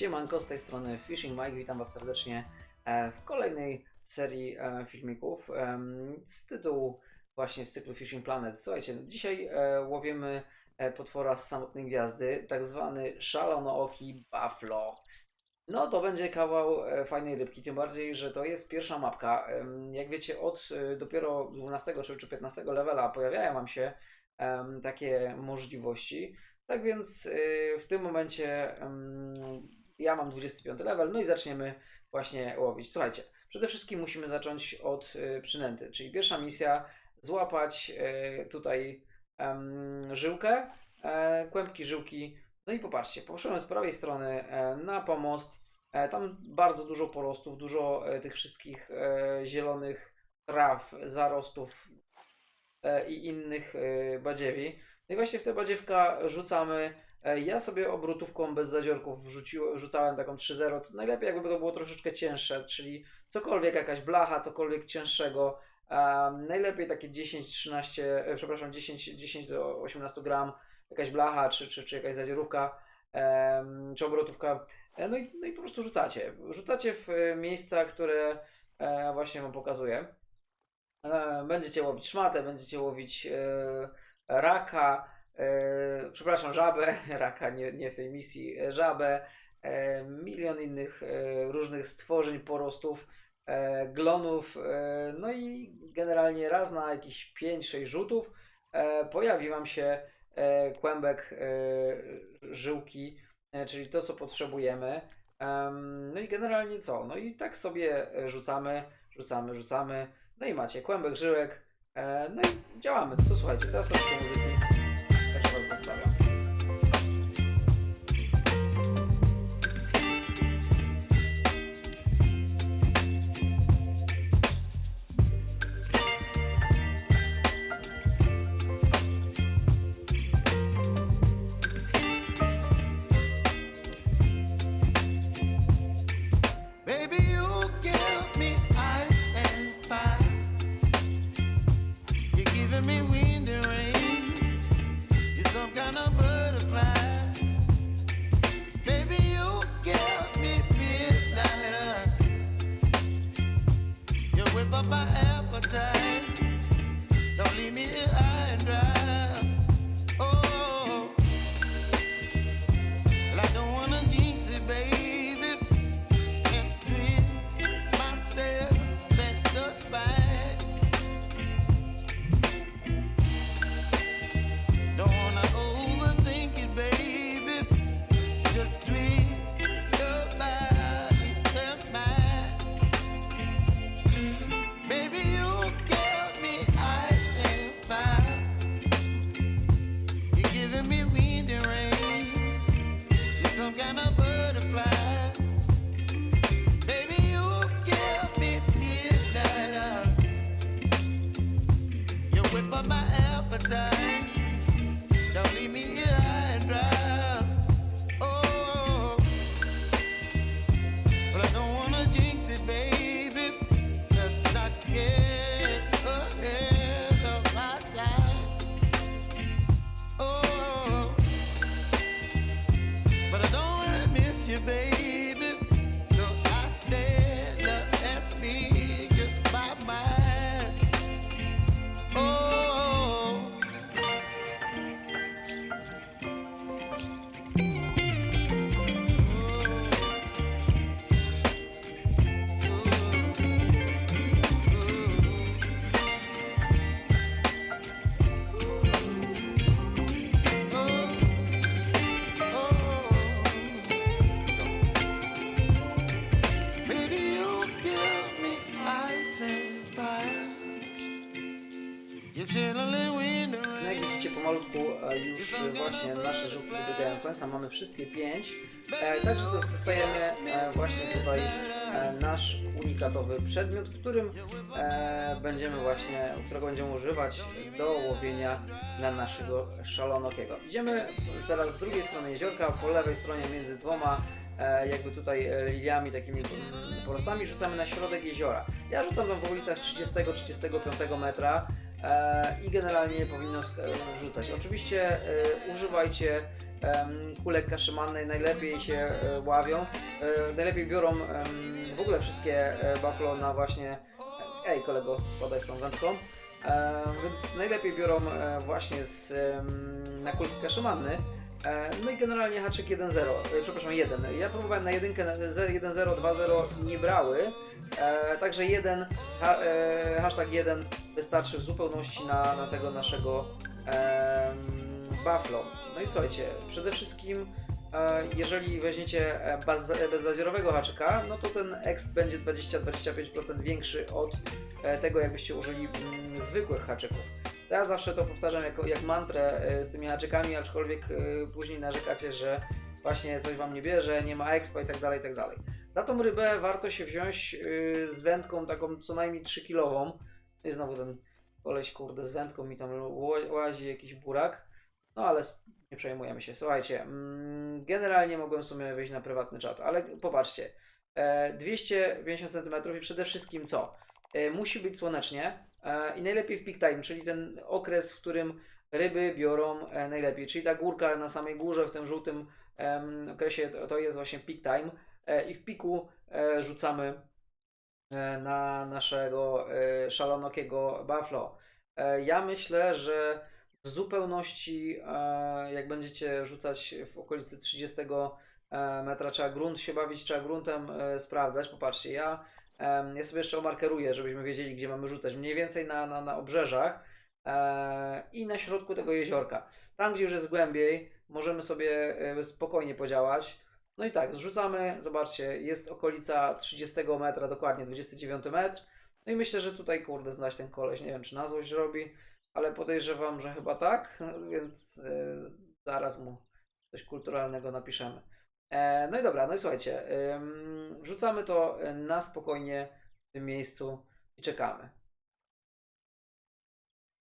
Siemanko, z tej strony Fishing Mike, witam Was serdecznie e, w kolejnej serii e, filmików em, z tytułu właśnie z cyklu Fishing Planet. Słuchajcie, dzisiaj e, łowimy e, potwora z samotnej gwiazdy, tak zwany szalonooki buffalo. No to będzie kawał e, fajnej rybki, tym bardziej, że to jest pierwsza mapka. Jak wiecie, od e, dopiero 12 czy, czy 15 levela pojawiają Wam się takie możliwości. Tak więc w tym momencie ja mam 25 level, no i zaczniemy właśnie łowić. Słuchajcie, przede wszystkim musimy zacząć od y, przynęty, czyli pierwsza misja złapać y, tutaj żyłkę, e, kłębki żyłki. No i popatrzcie, poszłem z prawej strony e, na pomost. E, tam bardzo dużo porostów, dużo tych wszystkich zielonych traw, zarostów i innych badziewi. No i właśnie w tę badziewka rzucamy. E, Ja sobie obrotówką bez zadziorków wrzuciłem, rzucałem taką 3-0. To najlepiej jakby to było troszeczkę cięższe, czyli cokolwiek, jakaś blacha, cokolwiek cięższego. Em, najlepiej takie 10-13, e, przepraszam, 10, 10 do 18 gram, jakaś blacha, czy, czy, czy jakaś zadziorówka, em, czy obrotówka. E, No i, no i po prostu rzucacie. Rzucacie w e, miejsca, które e, właśnie Wam pokazuję. E, Będziecie łowić szmatę, będziecie łowić e, raka, e, przepraszam, żabę, raka nie, nie w tej misji, e, żabę, e, milion innych e, różnych stworzeń, porostów, e, glonów, e, no i generalnie raz na jakieś 5-6 rzutów e, pojawi Wam się e, kłębek e, żyłki, e, czyli to, co potrzebujemy. Em, No i generalnie co? No i tak sobie e, rzucamy, rzucamy, rzucamy. No i macie kłębek żyłek. E, no i działamy. To słuchajcie, teraz troszkę muzyki. Także Me rain. You're some kind of butterfly. Baby, you give me midnight. You whip up my appetite. Don't leave me końca. Mamy wszystkie pięć. E, także dos- dostajemy e, właśnie tutaj e, nasz unikatowy przedmiot, którym e, będziemy właśnie, którego będziemy używać do łowienia na naszego szalonokiego. Idziemy teraz z drugiej strony jeziorka, po lewej stronie między dwoma e, jakby tutaj e, liliami, takimi mm, porostami, rzucamy na środek jeziora. Ja rzucam tam w okolicach 30-35 metra. e, i generalnie powinno wrzucać. Oczywiście używajcie kulek kaszymannej, najlepiej się e, ławią, e, najlepiej biorą w ogóle wszystkie e, buffalo na właśnie ej kolego, spadaj z tą wędką e, więc najlepiej biorą e, właśnie z, na kulki kaszymanny E, No i generalnie haczyk 1.0, e, przepraszam 1. Ja próbowałem na 1, 1.0, 2.0 i nie brały. E, także 1, ha, e, hashtag 1 wystarczy w zupełności na, na tego naszego Buffalo. No i słuchajcie, przede wszystkim e, jeżeli weźmiecie e, bezzazierowego haczyka, no to ten exp będzie 20-25% większy od e, tego jakbyście użyli mm, zwykłych haczyków. Ja zawsze to powtarzam jako, jak mantrę z tymi haczykami, aczkolwiek później narzekacie, że właśnie coś wam nie bierze, nie ma expa i tak dalej, i tak dalej. Na tą rybę warto się wziąć e, z wędką taką co najmniej 3 kilową. I znowu ten koleś kurde z wędką mi tam łazi jakiś burak. No ale nie przejmujemy się. Słuchajcie, mm, generalnie mogłem sobie wejść na prywatny czat, ale popatrzcie. E, 250 cm i przede wszystkim co? E, musi być słonecznie e, i najlepiej w peak time, czyli ten okres, w którym ryby biorą e, najlepiej. Czyli ta górka na samej górze w tym żółtym okresie to, jest właśnie peak time e, i w piku e, rzucamy e, na naszego e, szalonokiego buffalo. E, Ja myślę, że w zupełności, e, jak będziecie rzucać w okolicy 30 e, metra, trzeba grunt się bawić, trzeba gruntem e, sprawdzać. Popatrzcie, ja, ja sobie jeszcze omarkeruję, żebyśmy wiedzieli, gdzie mamy rzucać. Mniej więcej na, na, na obrzeżach i na środku tego jeziorka. Tam, gdzie już jest głębiej, możemy sobie spokojnie podziałać. No i tak, zrzucamy, zobaczcie, jest okolica 30 metra, dokładnie 29 metr. No i myślę, że tutaj, kurde, znać ten koleś, nie wiem, czy na złość robi, ale podejrzewam, że chyba tak, więc y, zaraz mu coś kulturalnego napiszemy. E, no i dobra, no i słuchajcie, wrzucamy to na spokojnie w tym miejscu i czekamy.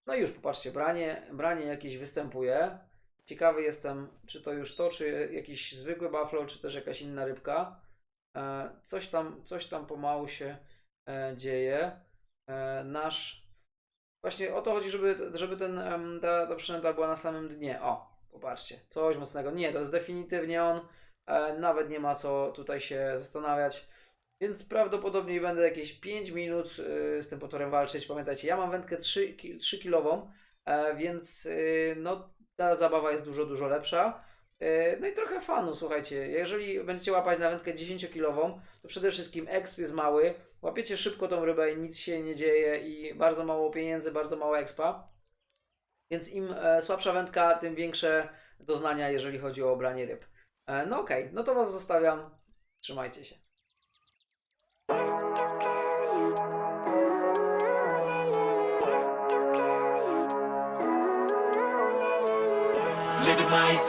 No i już popatrzcie, branie, branie jakieś występuje. Ciekawy jestem, czy to już to, czy jakiś zwykły buffalo, czy też jakaś inna rybka. E, coś, tam, coś tam pomału się e, dzieje. Nasz. Właśnie o to chodzi, żeby, żeby ten, ta, ta przynęta była na samym dnie. O, popatrzcie, coś mocnego. Nie, to jest definitywnie on. E, nawet nie ma co tutaj się zastanawiać. Więc prawdopodobnie będę jakieś 5 minut y, z tym potworem walczyć. Pamiętajcie, ja mam wędkę 3, ki- 3 kilową, e, więc y, no, ta zabawa jest dużo, dużo lepsza. E, No i trochę fanu, słuchajcie. Jeżeli będziecie łapać na wędkę 10-kilową, to przede wszystkim exp jest mały. Łapiecie szybko tą rybę i nic się nie dzieje i bardzo mało pieniędzy, bardzo mało expa. Więc im e, słabsza wędka, tym większe doznania, jeżeli chodzi o obranie ryb. E, no okej, no to Was zostawiam. Trzymajcie się. Life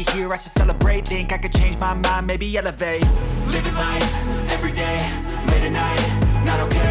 hear, I should celebrate. Think I could change my mind, maybe elevate. Living life every day, late at night, not okay.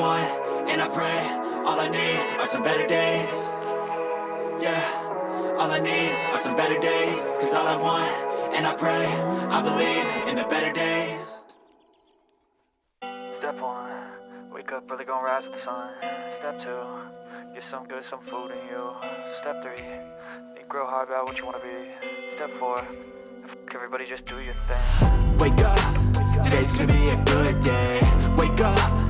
Want, and I pray, all I need are some better days. Yeah, all I need are some better days. Cause all I want, and I pray, I believe in the better days. Step one, wake up early, gonna rise with the sun. Step two, get some good, some food in you. Step three, think real hard about what you wanna be. Step four, everybody just do your thing. Wake up, today's gonna be a good day. Wake up,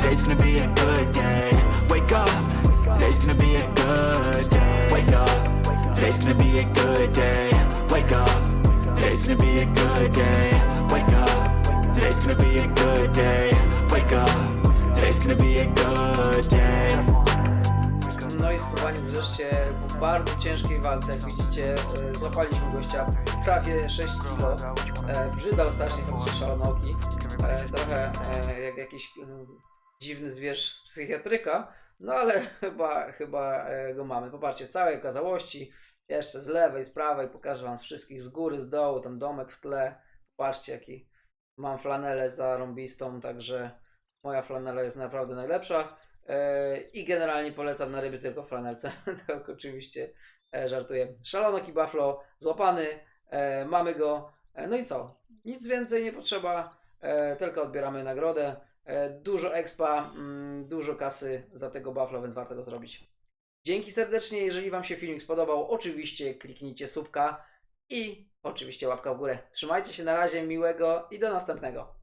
Today's gonna be a good day. Wake up. Today's gonna be a good day. Wake up. Today's gonna be a good day. Wake up. Today's gonna be a good day. Wake up. Today's gonna be a good day. Wake up. Today's gonna be a good day. No i spróbowanie wreszcie po bardzo ciężkiej walce, jak widzicie, e, złapaliśmy gościa prawie 6 kg. E, Brzydal strasznie faktycznie szalonoki. E, trochę e, jak jakiś dziwny zwierz z psychiatryka, no ale chyba, chyba e, go mamy. Popatrzcie, w całej okazałości, jeszcze z lewej, z prawej, pokażę wam z wszystkich, z góry, z dołu, tam domek w tle. Patrzcie jaki mam flanelę zarąbistą, także moja flanela jest naprawdę najlepsza. E, I generalnie polecam na ryby tylko flanelce. tak oczywiście e, żartuję. Szalonok i Buffalo złapany, mamy go. No i co? Nic więcej nie potrzeba, tylko odbieramy nagrodę. E, dużo expa, mm, dużo kasy za tego Buffalo, więc warto go zrobić. Dzięki serdecznie, jeżeli Wam się filmik spodobał, oczywiście kliknijcie subka i oczywiście łapka w górę. Trzymajcie się na razie, miłego i do następnego.